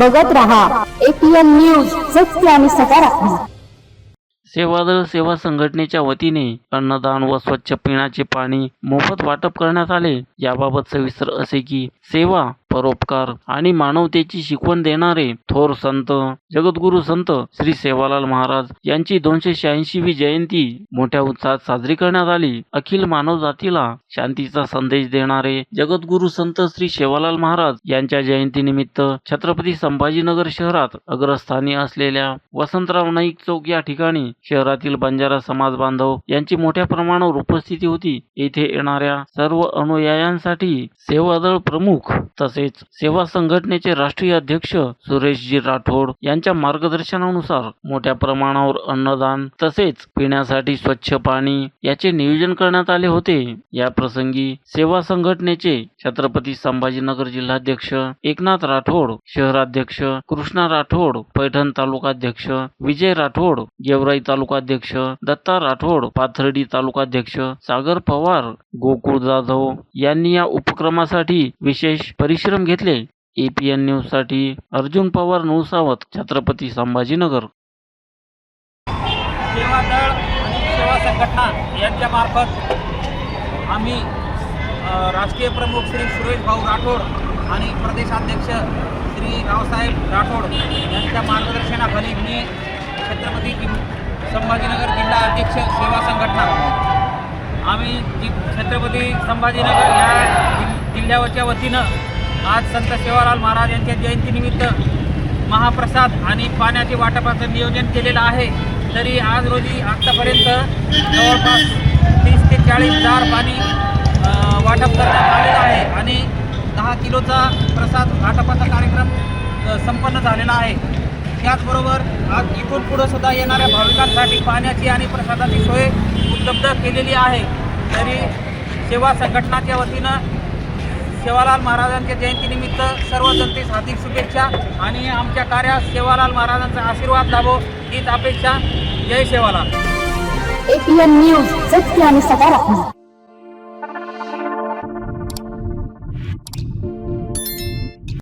बघत राहा. APN news सत्य आणि सकारात्मक. सेवादल सेवा संघटनेच्या वतीने अन्नदान व स्वच्छ पिण्याचे पाणी मोफत वाटप करण्यात आले. याबाबत सविस्तर असे की सेवा परोपकार आणि मानवतेची शिकवण देणारे थोर संत जगद्गुरु संत श्री सेवालाल महाराज यांची दोनशे शहाऐंशीवी जयंती मोठ्या उत्साहात साजरी करण्यात आली. अखिल मानव जातीला शांतीचा संदेश देणारे जगद्गुरु संत श्री सेवालाल महाराज यांच्या जयंतीनिमित्त छत्रपती संभाजीनगर शहरात अग्रस्थानी असलेल्या वसंतराव नाईक चौक या ठिकाणी शहरातील बंजारा समाज बांधव यांची मोठ्या प्रमाणावर उपस्थिती होती. येथे येणाऱ्या सर्व अनुयायांसाठी सेवादळ प्रमुख तसेच सेवा संघटनेचे राष्ट्रीय अध्यक्ष सुरेशजी राठोड यांच्या मार्गदर्शनानुसार मोठ्या प्रमाणावर अन्नदान तसेच पिण्यासाठी स्वच्छ पाणी याचे नियोजन करण्यात आले होते. या प्रसंगी सेवा संघटनेचे छत्रपती संभाजीनगर जिल्हाध्यक्ष एकनाथ राठोड शहराध्यक्ष कृष्णा राठोड पैठण तालुकाध्यक्ष विजय राठोड गेवराई तालुकाध्यक्ष दत्ता राठोड पाथर्डी तालुकाध्यक्ष सागर पवार गोकुळ जाधव यांनी या उपक्रमासाठी विशेष परिषद परिश्रम घेतले. एपीएन न्यूजसाठी अर्जुन पवार नौसावत छत्रपती संभाजीनगर. सेवा दळ आणि सेवा संघटना यांच्यामार्फत आम्ही राजकीय राष्ट्रीय प्रमुख श्री सुरेश भाऊ राठोड आणि प्रदेशाध्यक्ष श्री रावसाहेब राठोड यांच्या मार्गदर्शनाखाली मी छत्रपती संभाजीनगर जिल्हा अध्यक्ष सेवा संघटना. आम्ही छत्रपती संभाजीनगर या जिल जिल्ह्याच्या वतीनं आज संत सेवालाल महाराज यांच्या जयंतीनिमित्त महाप्रसाद आणि पाण्याचे वाटपाचं नियोजन केलेलं आहे. तरी आज रोजी आत्तापर्यंत जवळपास तीस ते चाळीस जार पाणी वाटप करण्यात आलेलं आहे आणि दहा किलोचा प्रसाद वाटपाचा कार्यक्रम संपन्न झालेला आहे. त्याचबरोबर आज इथून पुढं सुद्धा येणाऱ्या भाविकांसाठी पाण्याची आणि प्रसादाची सोय उपलब्ध केलेली आहे. तरी सेवा संघटनाच्या वतीनं सेवालाल महाराजांच्या जयंतीनिमित्त सर्व जनतेस हार्दिक शुभेच्छा आणि आमच्या कार्यात सेवालाल महाराजांचा आशीर्वाद लाभो हीच अपेक्षा. जय सेवालाल. एपीएन न्यूज सत्य आणि सकारात्मक.